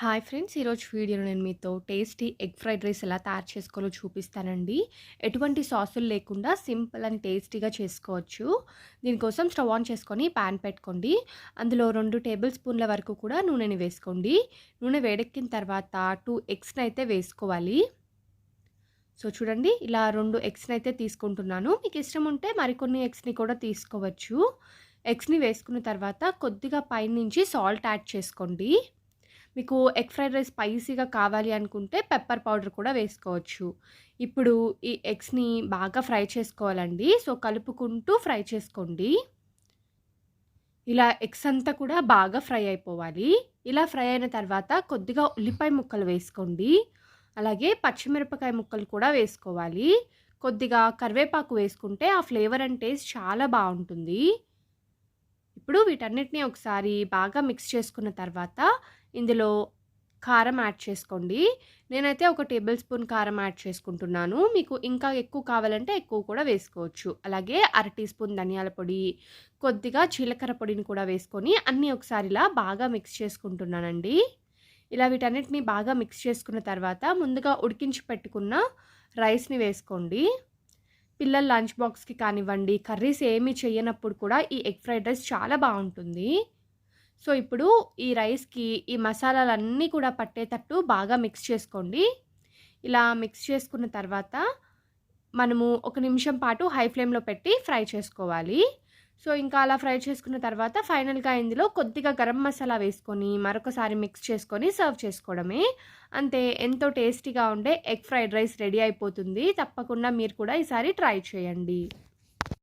Hi friends ఈరోజు వీడియోలో నేను మీతో టేస్టీ ఎగ్ ఫ్రైడ్ రైస్ ఎలా తయారు చేసుకోవాలో చూపిస్తానండి. ఎటువంటి సాసులు లేకుండా సింపుల్ అండ్ టేస్టీగా చేసుకోవచ్చు. దీనికోసం స్టవ్ ఆన్ చేసుకొని ప్యాన్ పెట్టుకోండి. అందులో రెండు టేబుల్ స్పూన్ల వరకు కూడా నూనెని వేసుకోండి. నూనె వేడెక్కిన తర్వాత టూ ఎగ్స్ని అయితే వేసుకోవాలి. సో చూడండి ఇలా రెండు ఎగ్స్ని అయితే తీసుకుంటున్నాను. మీకు ఇష్టం ఉంటే మరికొన్ని ఎగ్స్ని కూడా తీసుకోవచ్చు. ఎగ్స్ని వేసుకున్న తర్వాత కొద్దిగా పైనుంచి సాల్ట్ యాడ్ చేసుకోండి. మీకు ఎగ్ ఫ్రైడ్ రైస్ స్పైసీగా కావాలి అనుకుంటే పెప్పర్ పౌడర్ కూడా వేసుకోవచ్చు. ఇప్పుడు ఈ ఎగ్స్ని బాగా ఫ్రై చేసుకోవాలండి. సో కలుపుకుంటూ ఫ్రై చేసుకోండి. ఇలా ఎగ్స్ అంతా కూడా బాగా ఫ్రై అయిపోవాలి. ఇలా ఫ్రై అయిన తర్వాత కొద్దిగా ఉల్లిపాయ ముక్కలు వేసుకోండి. అలాగే పచ్చిమిరపకాయ ముక్కలు కూడా వేసుకోవాలి. కొద్దిగా కరివేపాకు వేసుకుంటే ఆ ఫ్లేవర్ అండ్ టేస్ట్ చాలా బాగుంటుంది. ఇప్పుడు వీటన్నిటిని ఒకసారి బాగా మిక్స్ చేసుకున్న తర్వాత ఇందులో కారం యాడ్ చేసుకోండి. నేనైతే ఒక టేబుల్ స్పూన్ కారం యాడ్ చేసుకుంటున్నాను. మీకు ఇంకా ఎక్కువ కావాలంటే ఎక్కువ కూడా వేసుకోవచ్చు. అలాగే అర టీ స్పూన్ ధనియాల పొడి కొద్దిగా జీలకర్ర పొడిని కూడా వేసుకొని అన్నీ ఒకసారి ఇలా బాగా మిక్స్ చేసుకుంటున్నానండి. ఇలా వీటన్నిటిని బాగా మిక్స్ చేసుకున్న తర్వాత ముందుగా ఉడికించి పెట్టుకున్న రైస్ని వేసుకోండి. పిల్లల లంచ్ బాక్స్కి కానివ్వండి కర్రీస్ ఏమీ చేయనప్పుడు కూడా ఈ ఎగ్ ఫ్రైడ్ రైస్ చాలా బాగుంటుంది. సో ఇప్పుడు ఈ రైస్కి ఈ మసాలాలన్నీ కూడా పట్టేటట్టు బాగా మిక్స్ చేసుకోండి. ఇలా మిక్స్ చేసుకున్న తర్వాత మనము ఒక నిమిషం పాటు హై ఫ్లేమ్లో పెట్టి ఫ్రై చేసుకోవాలి. సో ఇంకా అలా ఫ్రై చేసుకున్న తర్వాత ఫైనల్గా ఇందులో కొద్దిగా గరం మసాలా వేసుకొని మరొకసారి మిక్స్ చేసుకొని సర్వ్ చేసుకోవడమే. అంతే ఎంతో టేస్టీగా ఉండే ఎగ్ ఫ్రైడ్ రైస్ రెడీ అయిపోతుంది. తప్పకుండా మీరు కూడా ఈసారి ట్రై చేయండి.